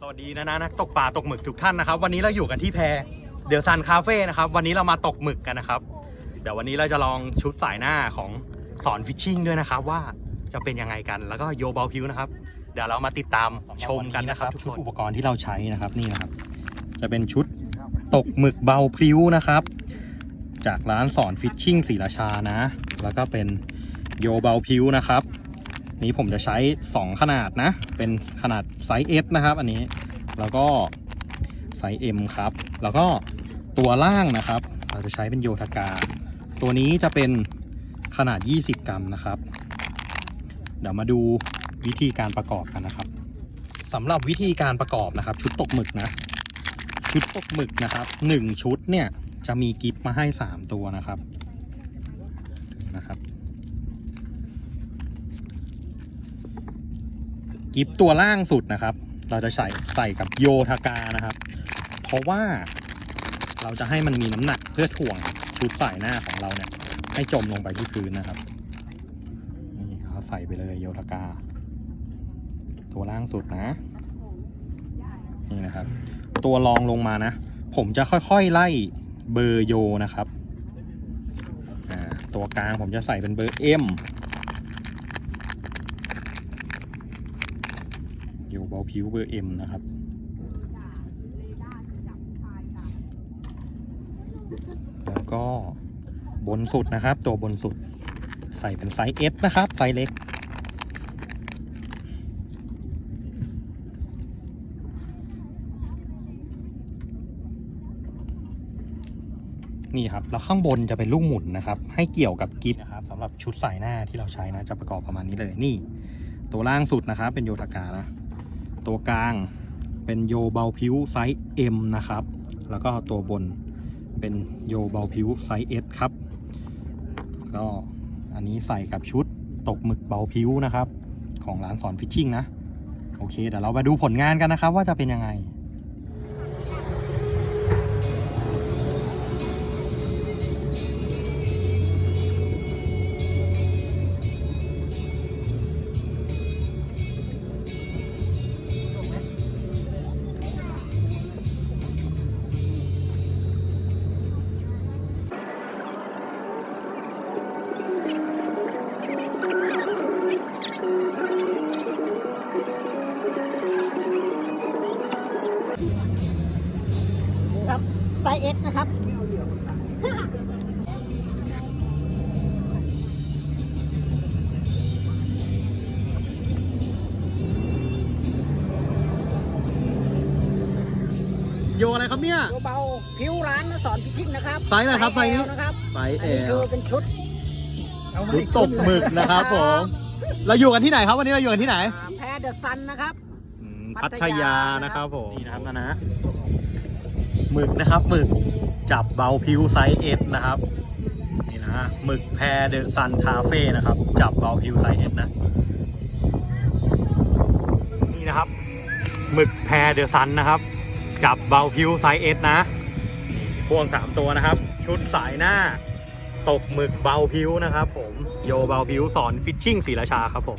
สวัสดีนะนะนักตกปลาตกหมึกทุกท่านนะครับ วันนี้เราอยู่กันที่แพเดลซันคาเฟ่นะครับ วันนี้เรามาตกหมึกกันนะครับ เดี๋ยววันนี้เราจะลองชุดสายหน้าของสอนฟิชชิ่งด้วยนะครับ ว่าจะเป็นยังไงกันแล้วก็โยเบาพิวนะครับ เดี๋ยวเรามาติดตามชมกันนะครับ ชุดอุปกรณ์ที่เราใช้นะครับนี่นะครับ จะเป็นชุดตกหมึกเบาพลิ้วนะครับ จากร้านสอนฟิชชิ่งศรีราชานะ แล้วก็เป็นโยเบาพิวนะครับ นี้ผมจะใช้ 2 ขนาดนะ เป็นขนาดไซส์ S นะครับ อันนี้ แล้วก็ไซส์ M ครับ แล้วก็ตัวล่างนะครับ เราจะใช้เป็นโยธากา ตัวนี้จะเป็นขนาด 20 กรัมนะครับ เดี๋ยวมาดูวิธีการประกอบกันนะครับสำหรับวิธีการประกอบนะครับ ชุดตกหมึกนะ ชุดตกหมึกนะครับ 1 ชุดเนี่ยจะมีกิฟต์มาให้ 3 ตัวนะครับนะครับ กิฟตัวล่างสุดนะครับ เราจะใส่ใส่กับโยธากานะครับ เพราะว่าเราจะให้มันมีน้ำหนักเพื่อถ่วงชุดสายหน้าของเราเนี่ย ให้จมลงไปที่พื้นนะครับนี่เราใส่ไปเลยโยธากา ตัวล่างสุดนะ นี่นะครับ ตัวรองลงมานะ ผมจะค่อยๆไล่เบอร์โยนะครับอ่าตัวกลางผมจะใส่เป็นเบอร์ M อ ยู่เบาผิวเบอร์ M นะครับแล้วก็บนสุดนะครับ ตัวบนสุดใส่เป็นไซส์ S นะครับ ไซส์เล็ก นี่ครับ แล้วข้างบนจะเป็นลูกหมุนนะครับ ให้เกี่ยวกับกิฟต์นะครับสำหรับชุดใส่หน้าที่เราใช้นะ จะประกอบประมาณนี้เลยนี่ ตัวล่างสุดนะครับ เป็นโยธากานะ ตัวกลางเป็นโยเบาพิวไซส์ M นะครับ แล้วก็ตัวบนเป็นโยเบาพิวไซส์ S ครับ ก็อันนี้ใส่กับชุดตกหมึกเบาพิวนะครับ ของร้านสอนฟิชชิ่งนะ โอเคเดี๋ยวเราไปดูผลงานกันนะครับว่าจะเป็นยังไง ส์เอสนะครับโยอะไรครับเนี่ย ตัวเบาผิวร้านสอนพิชิ่งนะครับไซส์อะไรครับไซส์นี้ L นะครับไซส์อันนี้คือเป็นชุดชุดตกหมึกนะครับผม เราอยู่กันที่ไหนครับวันนี้เราอยู่กันที่ไหนอ่าแพรเดอะซันนะครับ อืมพัพัททยายานะครับผม นี่นะครับนะนะ หมึกนะครับหมึกจับเบาพิวไซส์เอสนะครับนี่นะหมึกแพรเดอะซันคาเฟ่นะครับ จับเบาพิวไซส์เอสนะ นี่นะครับหมึกแพรเดอะซันนะครับ จับเบาพิวไซส์เอสนะพ่วงสามตัวนะครับ ชุดสายหน้า ตกหมึกเบาพิวนะครับ ผมโยเบาพิวสอนฟิชชิ่งศรีราชาครับผม